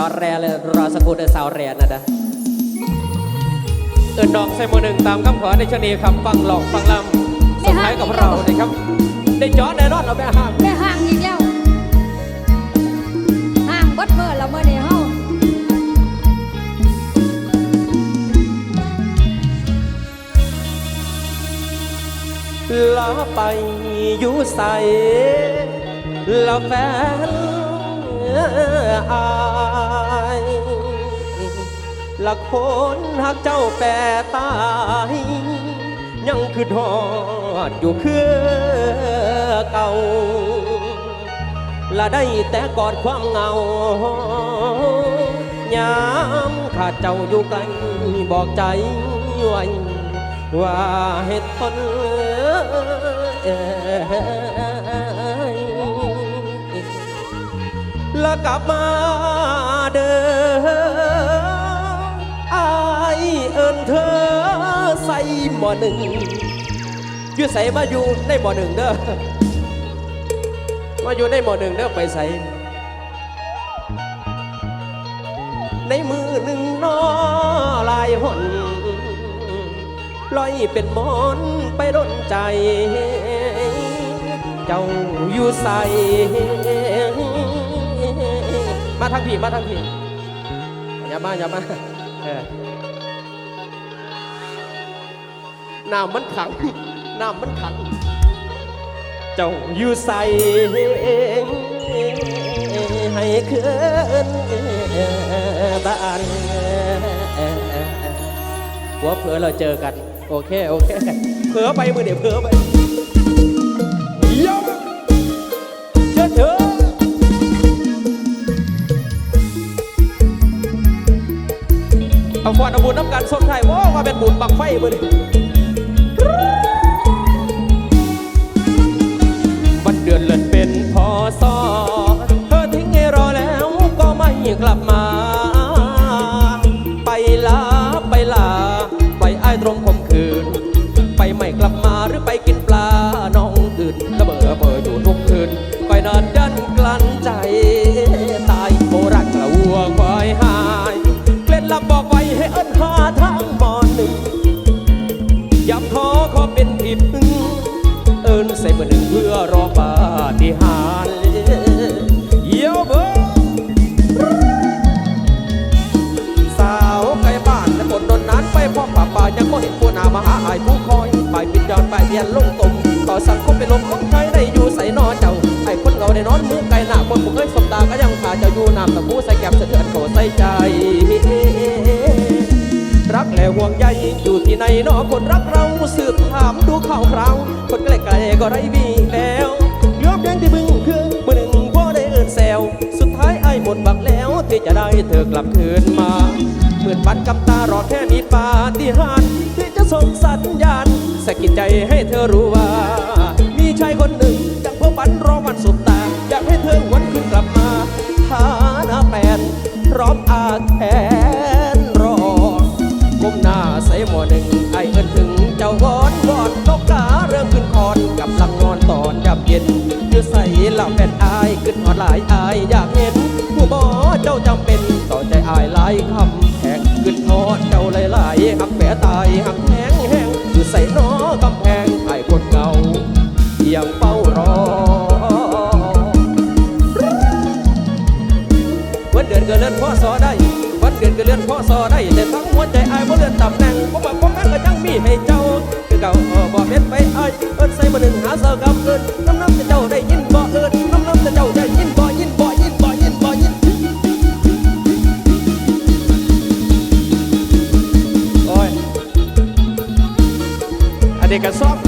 าวแรเลยรอสกครูเดอสาวแรนะนะเอินดอกใส่หมอหนึ่งตามคำขอในชนีคำฟังหลอกฟังลำส่งท้ายกับเรานะครับ ได้จอดแน่นอนเอาไปห้ามได้ห่างอีกแล้วห่างบดเมื่อเราเมื่อนี้เฮาลาไปอยู่ใส่ละแฟนอาย ละคนหักเจ้าแปรตาย ยังคือทอดอยู่คือเก่าละได้แต่กอดความเหงายามขาดเจ้าอยู่ไกลบอกใจไว้ว่าเหตุผลแล้วกลับมาเด้อ เอินเธอใส่บ่อหนึ่งอยู่ใส่มาอยู่ในบ่อหนึ่งเด้อมาอยู่ในบ่อหนึ่งเด้อไปใส่ในมือหนึ่งนอลายหนลอยเป็นหมอนไปร่นใจ เจ้าอยู่ใส่มาทางพี่มาทางพี่อย่ามาอย่ามาเออ น้ำมันขัง น้ำมันขัง เจ้าอยู่ใส่ให้คืนบ้านว่าเผื่อเราเจอกัน โอเค โอเคเผื่อไปมือเดี๋ยวเผื่อไปยกเชิญเถอะเอาฟอนเอาบุญน้ำกันสดไทยว่าว่าเป็นบุญบังไฟมือนี่วัน นไปนานดันกลั้นใจ ตายโบรักกระวัวควายหายเกล็ดลับบอกไว้ให้เอิ้นหาทางบอนหนึ่งย้ำขอขอเป็นที่พึ่งเอิญใส่เบอร์หนึ่งเพื่อรอปาฏิหาริย์เยี่ยวเบอร์สาวไกลบ้านแต่คนนนนั้นไปพ่อป่าป่ายังก็เห็นผู้นามาหาอายผู้คอยไปปิดจอนไปเบียนลงตมต่อสังคมเป็นลมของ น้อนมือไกลหน้าคนผู้เคยสบตาก็ยังพาเจ้าอยู่น้ำตะปูใส่แก้มเสะเทือนโขใส่ใจ รักและห่วงใยอยู่ที่ไหนนอคนรักเราสืบถามดูข่าวคราวคนใกล้ๆก็ไร้วีแล้วยอมยังที่บึงคือมือหนึ่งพ่อได้เอินแซวสุดท้ายไอ้หมดบักแล้วที่จะได้เธอกลับคืนมาเหมือนปัดกับตารอแค่มีปาฏิหาริย์ที่จะส่งสัญญาณสะกิดใจให้เธอรู้ว่า มีชายคนหนึ่ง อมอาแขนรอก้มหน้าใส่หมอหนึ่งไอเอินถึงเจ้าวอนวอนนกกาเริ่มขึ้นคอนกับลังนอนตอนยับเย็นอยู่ใส่เหล่าแฟนอายขึ้นหอดหลายอายอยากเห็นผู้หมอเจ้าจำเป็นต่อใจอายหลายคำแหกขึ้นทอดเจ้าหลายๆหักแผลตายหักแห้งแห้งอยู่ใส่นอ เจ้าคือเก่าเออบ่เม็ดไปอายเอิ้นใส่มาหนึ่งหาเสากับเอิ้นน้ำน้ำจะเจ้าได้ยินบ่เอิ้นน้ำน้ำจะเจ้าได้ยินบ่ยินบ่ยินบ่ยินบ่ยินโอ้ยอันนี้ก็ซ้อม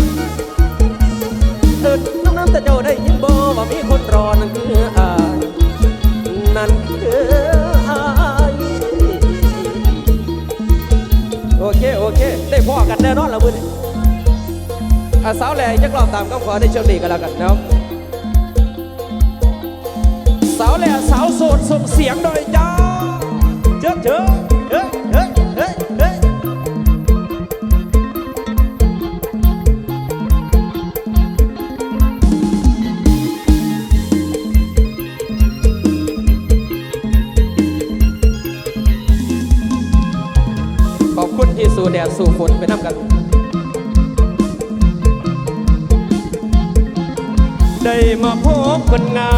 แน่นอนละมือนี้อะสาวแหล่ยักรอบตามคำขอในเชิงนี้กันแล้วกันนะครับสาวแหล่สาวโสดส่งเสียงหน่อยจ้าเจ้าเจ้า คนงา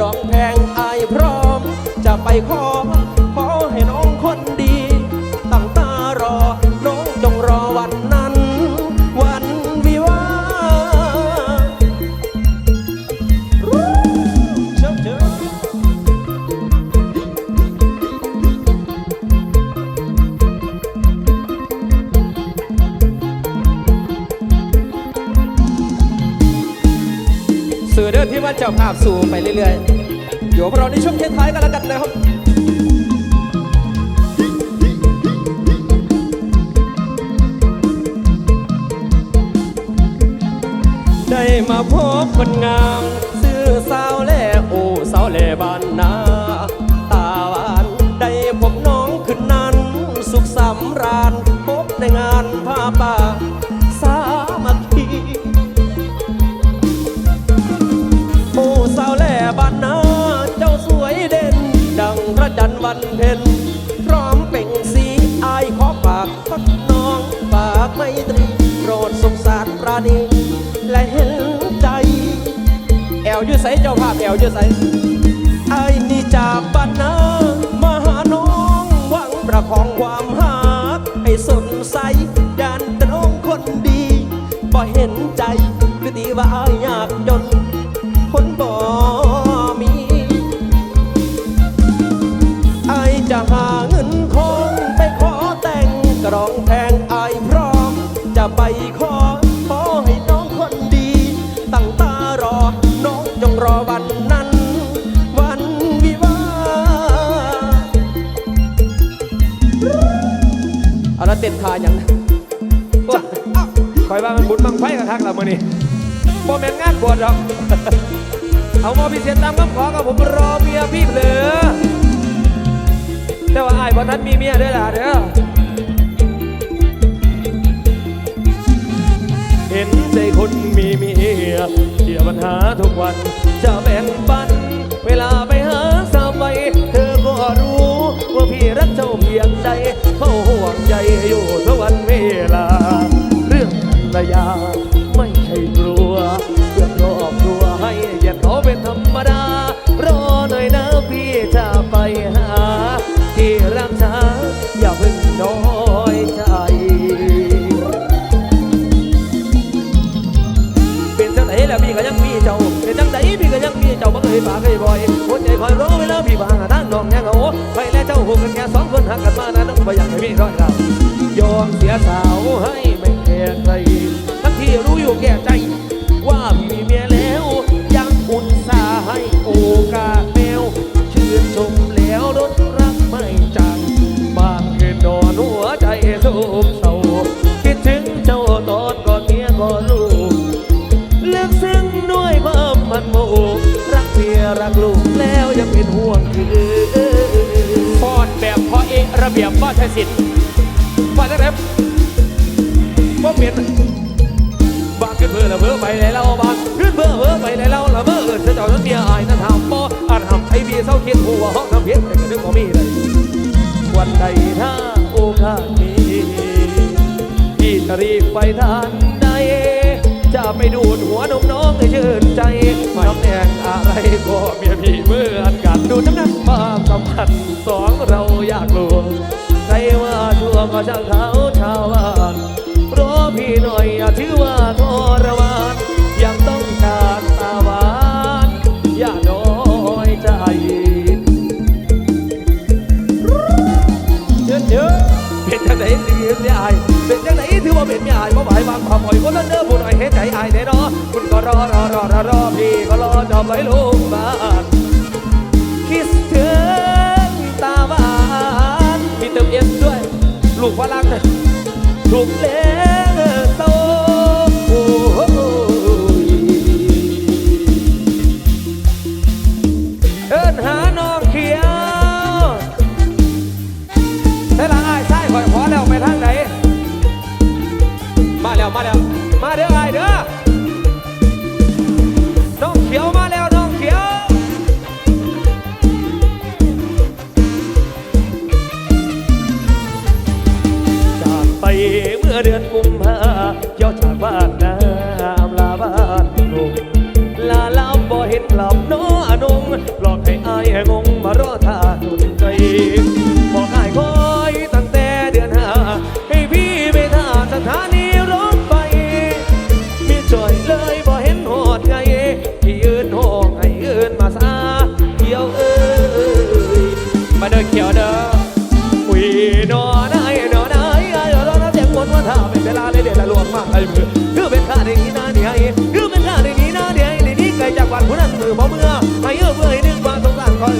ดองแพงอายพร้อม จะไปขอขอ เรื่อยๆอยู่กับเราในช่วงท้ายๆกันแล้วกันนะครับได้มาพบคนงาม วอยืดใสเจ้าภาพแอวยืดใสไอ้นี่จากบ้านนามาหาน้องหวังประคองความหักให้สนใสยันตรงคนดีบ่เห็นใจ เอาละเต้นทาอย่างนั้นจะคอยว่ามันบุญบังไฟกระทักเรามื่อนี้บ่แม่นงานบวชหรอก เอามาพิเศษตามคำขอกับผมรอเมียพี่เหลือ แต่ว่าไอ้ายบ่ทันมีเมียเด้อล่ะเด้อ เห็นใจคนมีเมียเดี๋ยวปัญหาทุกวัน จะแบ่งปันเวลาไป ว่าพี่รักเจ้าเพียงใดเขาห่วงใยอยู่ทุกวันเวลา เรื่องระยะักกันมานะน้องไปอย่างให้พี่ร้อยเรายอมเสียสาวให้ไม่แคร์ใครทั้งที่รู้อยู่แก่ใจ ระเบียบว่าใช่สินว่าจะแบบว่เปลี่ยนบางขึ้นเพื่อละเพื่อไปไหนเราบางขึ้นเพื่อเพื่อไปไหนเราละเมื่อเอิญจะเจ้าทั้งเมียอายนั่นทำบ่อาจทำไอ้เบียเศร้าคิดหัวห้องน้ำเพชรแต่ก็นึกว่ามีเลยวันใดถ้าโอกาสมีพี่จะรีบไปทันใดจะไปดูดหัวนมน้องให้ชื่นใจตำแหน่งอะไรก็เมียพี่เมื่อนกันดูน้ำหนักความสัมพันธ์สองเราอยากรู้ ว่าชั่วก็ช่างเขาชาวบ้านเพราะพี่หน่อยอาถือว่าทรมานยังต้องการตาหวานอย่าน้อยใจเชิญเชิเป็นจังไหนถือไม่อายเป็นยังไงถือว่าเป็นไม่อายเพราะไหวบางความอ่อยคนละเด้อผู้หน่อยเห็นใจอายแน่นอนคุณก็รอรอรอรอพี่ก็รอจะไว้ลงบ้าน ฝรั่งถูกเลี้ย เดือนกุมภ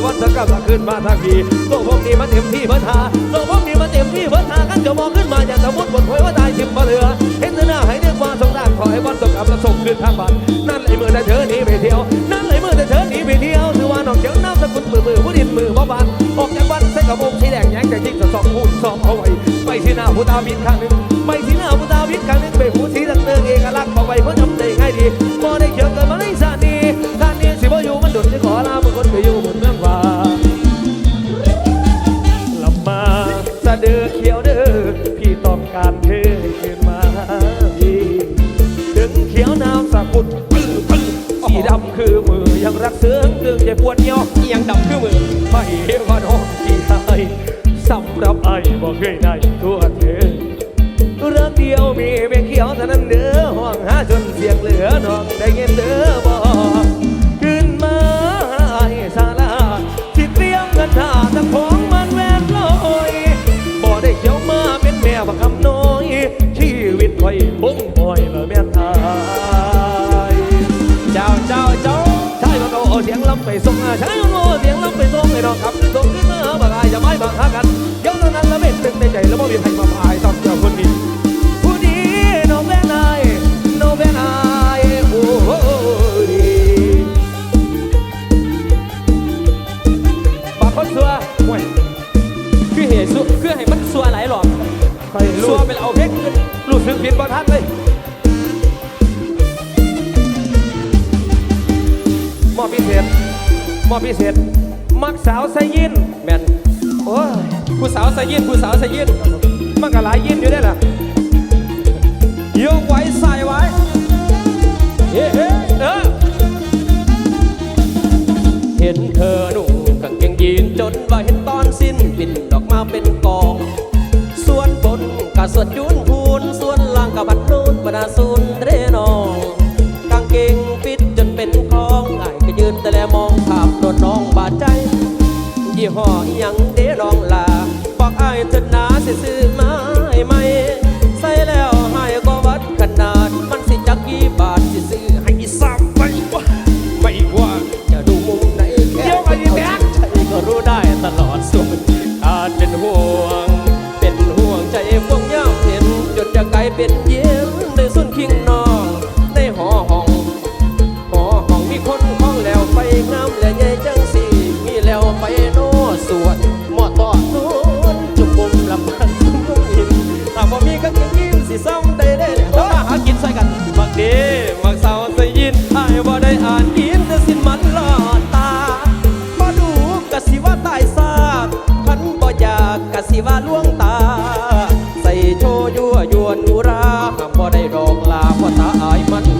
วันสักกับขึ้นมาทางดีโลกพวกนี้มันเต็มที่เพิ่นหาโลกพวกนี้มันเต็มที่เพิ่นหากันจะมองขึ้นมาอย่าสมมติบทหวยว่าตายชิมบ่เหลือ เห็นหน้าให้นึกว่าสงสารคอยวันตกกับแล้วส่งขึ้นทางบ้านนั่นเลยมือแต่เธอหนีไปเที่ยว นั่นเลยมือแต่เธอหนีไปเที่ยวถือว่าน้องเจ้าน้ำสกุลมือมือผู้ดินมือบ่บานออกจากบ้านใส่กระโปรงสีแดงแย้งจากจิ้งสองหูสองเอาไว้ไปที่หน้าผู้ตาบินข้างหนึ่ง พี่ต้องการเธอคืนมาพี่ถึงเขียวน้ำสะกุดปื้อปื้อสีดำคือมือยังรักเสืองเรื่องเจ็บปวดเหี่ยวเอียงดำคือมือไม่ว่าน้องที่ไทยสำหรับไอ้บอกเคยได้ตัวเธอเรื่องเดียวมีเพียงเขียวเท่านั้นเด้อห้องหาจนเสียงเหลือน้องได้เงินเด้อ เอาเสียงลำไปส่งอะใช่มาก็เอาเสียงลำไปส่งไอ้น้องครับ สาวใสยินแม่นโอ้ยผู้สาวใสยินผู้สาวใสยินมันก็หลายยินอยู่ได้ล่ะโยกไว้ใส่ไว้เฮ้เฮ้เออเห็นเธอหนุ่งกางเกงยีนจนว่าเห็นตอนสิ้นปิ่นดอกมาเป็นกอง ส่วนบนกะส่วนยุน ห่อยังเด้ลองลาบอกอายเถิดนาสิซื้อ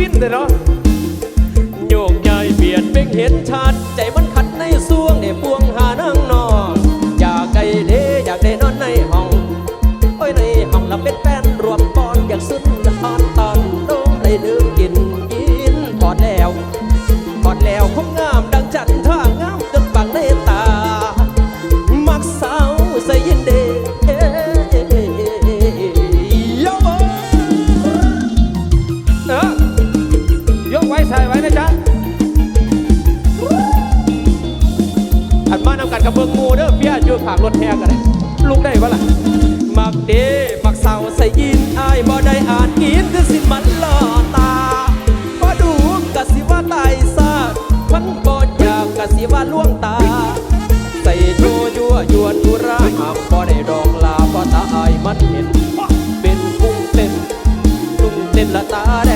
ฟินเลยเนาะโยกย้ายเบียดเบ่งเห็นชัดใจมันขัดในซ่วงเนี่ยปวงหาน อยู่ขางรถแห่กันเลยลุกได้ปะล่ะ มักเดมักเสาใส่ยินอายบ่ได้อ่านกินคือสิมันหล่อตาบ่ดูกะสิว่าตายซามันบ่อยากกะสิว่าล่วงตา ใส่โจยั่วยวนอุราหามบ่ได้ดอกลาบ่ตาอายมันเห็น เป็นกุ้งเต้นตุ้งเต็มละตา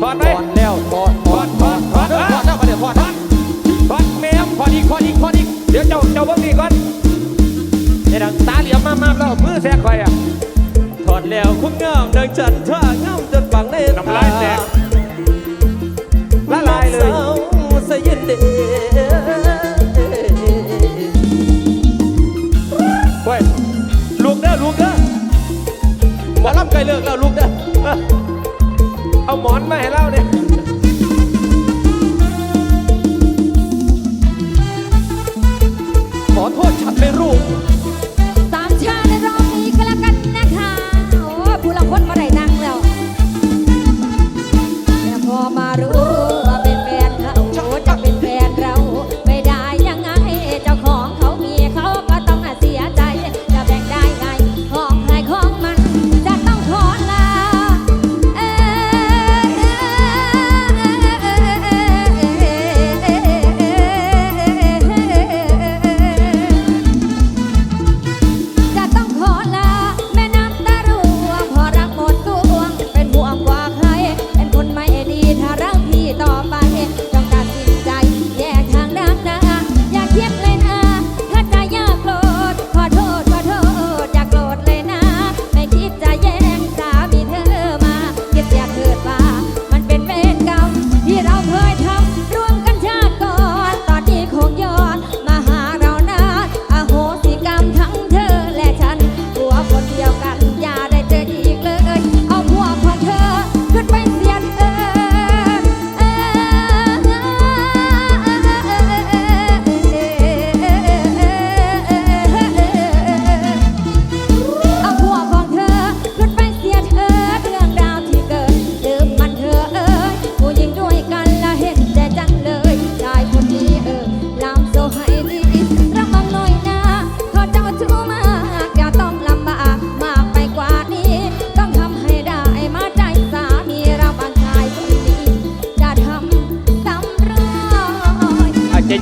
ถอดไปถอดแล้วถอดถอดถอดถอดถอดแล้เดี๋ยวอดถอดถอดแม่ถอดอีกถอดอีกถอดอีกเดี๋ยวเจ้าเจ้าเบิ้งนี่ก่อนเนี่ยดังตาเหลี่ยมมากๆแล้วมือแสรกไปอะถอดแล้วคุ้มงามดังฉันท่างามจนบังในน้ำลายแสกละลายเลยสยินเดฮ้ยลูกเด้อลูกเด้อหมอลำไกลเลิกแล้วลูกเด้อ เอาหมอนมาให้เล่าเนี่ยขอโทษฉันไม่รู้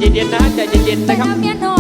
เย็นๆนะใจเย็นๆนะครับ